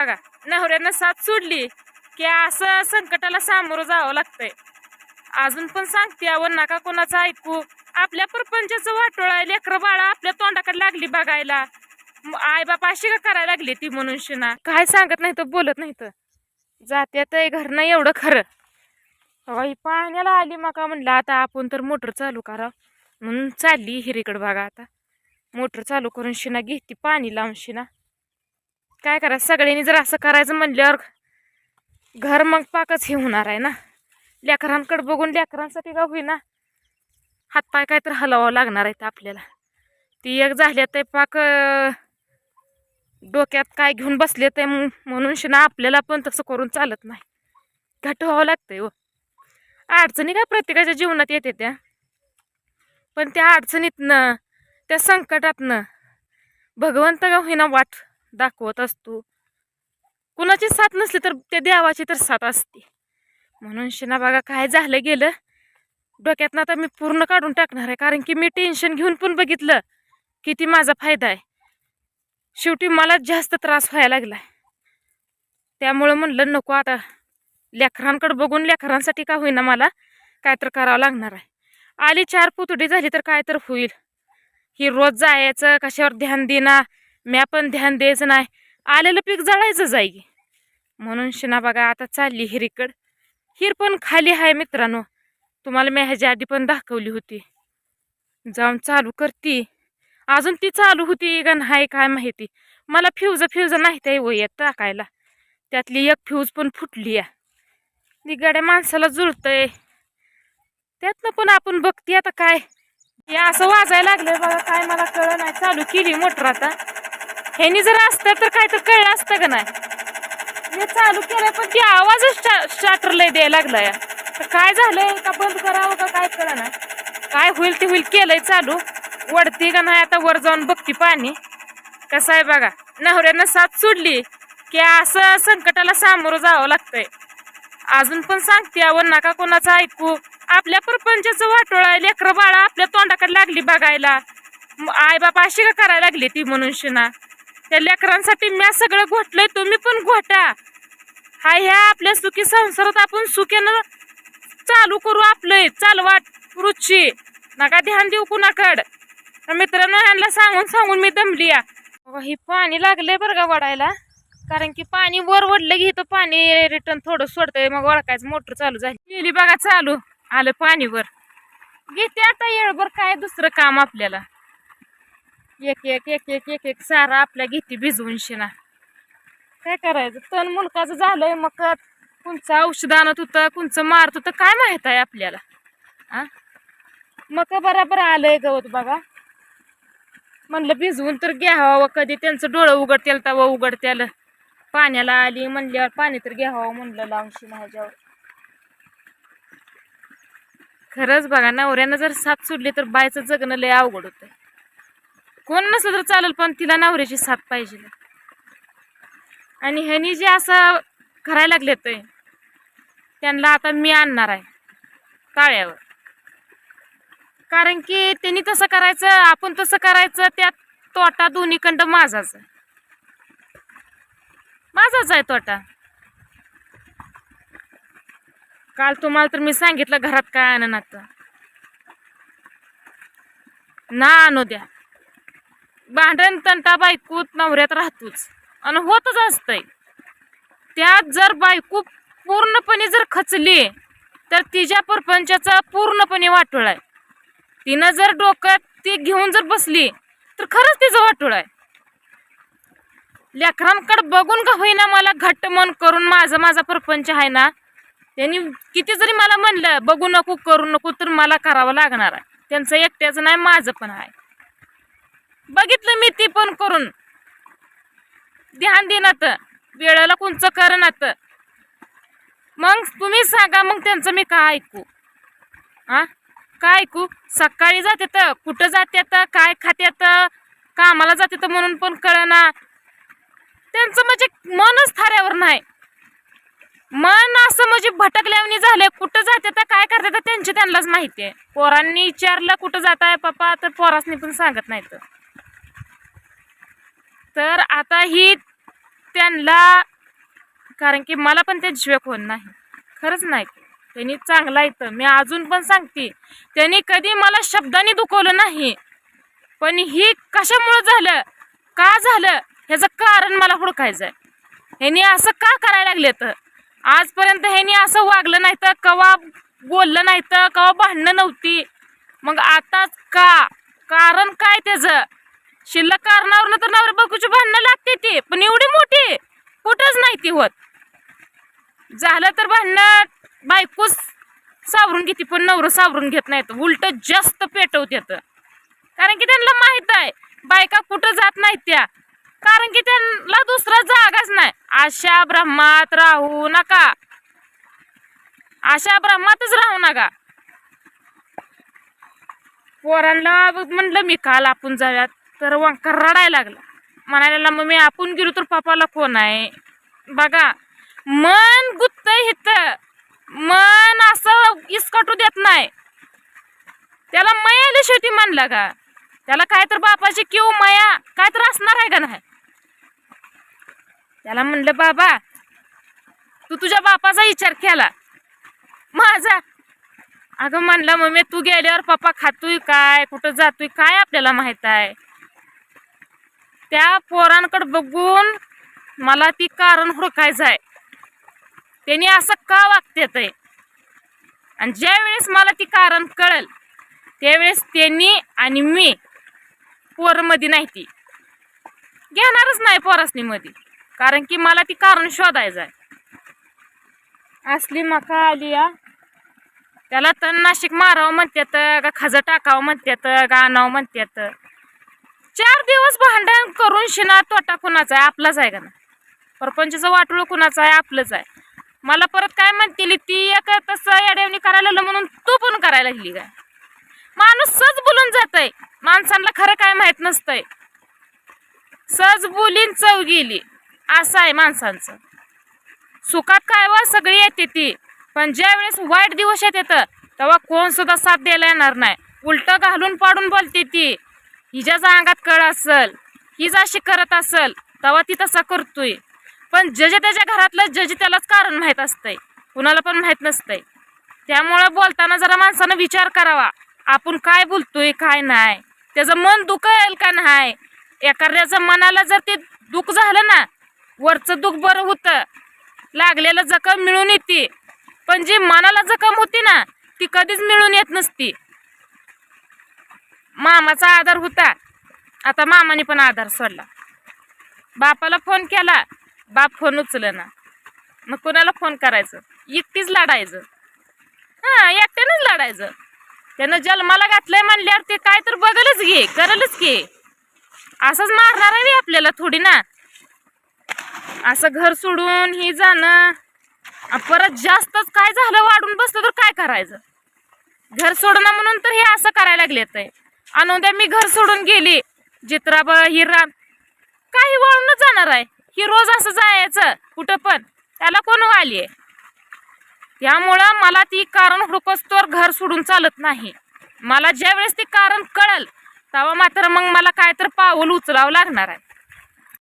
बघा नवऱ्यानं साथ सोडली की असं संकटाला सामोरं जावं लागतंय. अजून पण सांगते आवड नका कोणाचं ऐकू. आपल्या प्रपंचाचं वाटोळ आहे लेकरं बाळा आपल्या तोंडाकडे लागली बघायला. आई बापा अशी का करायला लागली ती म्हणून शिना काय सांगत नाही तर बोलत नाही तर. जात्यात घर नाही एवढं खरं. अहो, पाण्याला आली मका म्हणलं आता आपण तर मोटर चालू करा. म्हणून चालली हिरीकडं बघा आता. मोटर चालू करून शिना घेते पाणी लावून शिना. काय करा सगळ्यांनी जर असं करायचं म्हणल्यावर घर मग पाकच हे होणार आहे ना? लेकरांकडे बघून लेकरांसाठी का होईना? हातपाय काय तर हलवावं लागणार आहेत आपल्याला. ती एक झाली ते पाक डोक्यात काय घेऊन बसले ते म्हणून शिना आपल्याला पण तसं करून चालत नाही. घट व्हावं लागतंय व अडचणी काय प्रत्येकाच्या जीवनात येते त्या. पण त्या अडचणीतनं त्या संकटातनं भगवंत का होईना वाट दाखवत असतो. कुणाची साथ नसली तर त्या देवाची तर साथ असते. म्हणून शिना बघा काय झालं गेलं? डोक्यातनं आता मी पूर्ण काढून टाकणार आहे. कारण की मी टेन्शन घेऊन पण बघितलं किती माझा फायदा आहे. शेवटी मला जास्त त्रास व्हायला लागला त्यामुळं म्हणलं नको आता. लेकरांकडे बघून लेकरांसाठी का होईना मला काय तर करावं लागणार आहे. आली चार पुतडी झाली तर काय तर होईल. ही रोज जायचं कशावर ध्यान देणार म्या पण ध्यान द्यायचं नाही. आलेलं पीक जळायचं जाई. म्हणून शिना बघा आता चालली हिरीकड. हिर पण खाली आहे मित्रांनो. तुम्हाला मी ह्याच्या आधी पण दाखवली होती. जाऊन चालू करती. अजून ती चालू होती का नाही काय माहिती. मला फ्यूज फ्यूज नाही त्या वयात टाकायला. त्यातली एक फ्यूज पण फुटली आहे. निगाड्या माणसाला जुळतंय. त्यातनं पण आपण बघते आता काय. हे असं वाजायला लागलंय बघा काय मला कळ नाही. चालू केली मोटर आता. ह्यानी जर असतं तर काय तर कळलं असतं का नाही? हे चालू केलंय पण ती आवाजच स्टार्टरला लय द्यायला लागलाय. तर काय झालंय? का बंद करावं का काय कळ ना काय होईल ते होईल केलंय चालू. वडती का नाही आता वर जाऊन बघती पाणी. कसं आहे बघा नवऱ्यानं साथ सोडली की असं संकटाला सामोरं जावं लागतंय. अजून पण सांगते आवड नका कोणाचं ऐकू. आपल्या प्रपंचाचं वाटोळा लेकरं बाळा आपल्या तोंडाकडे लागली बघायला. आई बाप अशी का करायला लागली ती म्हणून शिना? त्या लेकरांसाठी म्या सगळं घोटलंय तुम्ही पण घोटा. हा ह्या आपल्या सुखी संसारात आपण सुख्यानं चालू करू आपलंय चालवाट रुची. नका ध्यान देऊ कुणाकड. मित्रांनो ह्यांना सांगून सांगून मी दमली या. हे पाणी लागलंय बरं का वडायला? कारण की पाणी वर वडलं की इथं पाणी रिटर्न थोडं सोडतंय मग वळकायचं मोटर चालू झाली. गेली बघा चालू आलं पाणीवर. घेते आता येळभर काय दुसरं काम आपल्याला? एक एक एक एक एक एक सारा आपल्या घेते भिजवून शिना. काय करायचं? तण मुलकाचं झालंय मग कुणचं औषध आणत होतं कुणचं मारत होतं काय माहीत आहे आपल्याला? आ? मग बराबर आलंय गवत बघा. म्हणलं भिजवून तर घ्यावं कधी त्यांचं डोळं उघडतेल तवा उघडतेल. पाण्याला आली म्हणल्यावर पाणी तर घ्यावं म्हणलं लावशी माझ्यावर. खरंच बघा नवऱ्यानं जर साथ सोडली तर बायचं जगणं लय अवघड होतं कोण नसलं तर चालेल पण तिला नवऱ्याची साथ पाहिजे आणि ह्यानी जे असं करायला लागले ते त्यांना आता मी आणणार आहे ताळ्यावर कारण की त्यांनी तसं करायचं आपण तसं करायचं त्यात तोटा दोन्हीकडं माझाच आहे. माझाच आहे तोटा. काल तुम्हाला तर मी सांगितलं घरात काय आणणार ना आणू द्या. भांडण तंटा बायकूत नवऱ्यात राहतोच. आणि होतच असतंय. त्यात जर बायको पूर्णपणे जर खचली तर तिच्या परपंचाचा पूर्णपणे वाटोळ आहे. तिनं जर डोक्यात ती घेऊन जर बसली तर खरंच तिचं वाटोळ आहे. लेकरांकडे बघून का होईना मला घट्ट मन करून माझं माझा परपंच आहे ना? त्यांनी किती जरी मला म्हणलं बघू नको करू नको तर मला करावं लागणार आहे. त्यांचं एकट्याचं नाही माझं पण आहे. बघितलं मी ती पण करून. ध्यान देण्यात वेळेला कोणचं करणात मग तुम्ही सांगा मग त्यांचं मी काय ऐकू? हा काय ऐकू? सकाळी जाते तर. कुठं जाते तर? काय खात्यात कामाला जाते तर म्हणून पण कळना. त्यांचं म्हणजे मनच थाऱ्यावर नाही. मन असं म्हणजे भटकल्याने झालंय. कुठं जाते तर? काय करते तर? त्यांची त्यांनाच माहिती आहे. पोरांनी विचारलं कुठं जात आहे पप्पा? तर पोरासनी पण सांगत नाहीत. तर आता ही त्यांना कारण की मला पण त्यांच्याशिवाय कोण नाही. खरंच नाही. त्यांनी चांगला येतं मी अजून पण सांगते. त्यांनी कधी मला शब्दाने दुखवलं नाही. पण ही कशामुळं झालं? का झालं? ह्याचं कारण मला हुडकायचं आहे. ह्यानी असं का करायला लागले तर? आजपर्यंत ह्यानी असं वागलं नाही तर कवा बोललं नाही तर कवा भांडणं नव्हती. मग आताच का? कारण काय त्याचं? शिल्लक कारणावरनं तर नवरा बायकोची भांडणं लागते ती पण एवढी मोठी कुठंच नाही ती होत झालं तर भांडणं. बायकोच सावरून घेते पण नवरं सावरून घेत नाहीत. उलट जास्त पेटवत येतं कारण की त्यांना माहीत आहे बायका कुठं जात नाहीत त्या. कारण की त्यांना दुसरा जागाच नाही. अशा ब्रह्मात राहू नका. अशा ब्रह्मातच राहू नका. पोरांना म्हणलं मी काल आपण जाऊयात. तर वंकर रडायला लागला. म्हणायला मग मी आपण गेलो तर पप्पाला कोण आहे? बघा मन गुत्त हित. मन असं इसकटू देत नाही. त्याला मयाली शेवटी म्हणला का त्याला काय तर बापाची किव माया काय तर असणार आहे का नाही? त्याला म्हणलं बाबा तू तुझ्या बापाचा विचार केला. माझा. अगं म्हणलं मम्मी तू गेल्यावर पप्पा खातोय काय? कुठं जातोय? काय आपल्याला माहीत आहे? त्या पोरांकडे बघून मला ती कारण हुडकायचं आहे. त्यांनी असं का वागतेत आहे आणि ज्या वेळेस मला ती कारण कळल त्यावेळेस त्यांनी आणि मी पोरमध्ये नाही ती. घेणारच नाही पोरसनी मध्ये कारण की मला ती कारण शोधायचं आहे. असली मका आली या त्याला तणनाशिक मारावं म्हणतात का खजं टाकावं म्हणतात का आणावं म्हणतात चार दिवस भांडण करून शिना तोटा कुणाचा आहे? आपलाच आहे का ना परपंचाचं वाटोळं कुणाचं आहे? आपलंच आहे. मला परत काय म्हणतील ती एक तसं येड्यावणी करायला लागलं म्हणून तू पण करायला लागली काय माणूस सहज बोलून जातय. माणसांना खरं काय माहीत नसतंय. सहज बोलीन चव गेली. असं आहे माणसांचं. सुखात काय व? सगळी येते ती. पण ज्या वेळेस वाईट दिवस येते तेव्हा कोण सुद्धा साथ द्यायला येणार नाही. उलट घालून पाडून बोलते ती. हिच्याच अंगात कळ असल ही अशी करत असल तेव्हा ती तसा करतोय. पण जज त्याच्या घरातलं जज त्यालाच कारण माहीत असतंय. कुणाला पण माहीत नसतंय. त्यामुळं बोलताना जरा माणसानं विचार करावा. आपण काय बोलतोय काय नाही? त्याचं मन दुखेल का नाही? एखाद्याचं मनाला जर ते दुःख झालं ना वरचं दुःख बरं होतं. लागलेलं जखम मिळून येते. पण जी मनाला जखम होती ना ती कधीच मिळून येत नसती. मामाचा आधार होता. आता मामाने पण आधार सोडला. बापाला फोन केला. बाप फोन उचलं मग कोणाला फोन करायचं? एकटीच लढायचं. हां एकट्यानेच लढायचं. त्यानं जन्माला घातलंय म्हणल्यावर ते काय तर बघलच घे करलच घे. असंच मारणार आहे आपल्याला थोडी ना. असं घर सोडून ही जाणं. परत जास्तच काय झालं वाढून बसलं तर काय करायचं? घर सोडणं म्हणून तर हे असं करायला लागलेत आहे. आणि मी घर सोडून गेली जित्राबा हिरा काही वळूनच जाणार आहे. ही रोज असं जायचं कुठं पण. त्याला कोण वाली त्यामुळं मला ती कारण हुडकस्तोर घर सोडून चालत नाही. मला ज्यावेळेस ती कारण कळल तेव्हा मात्र मग मला काय तर पाऊल उचलावं लागणार आहे.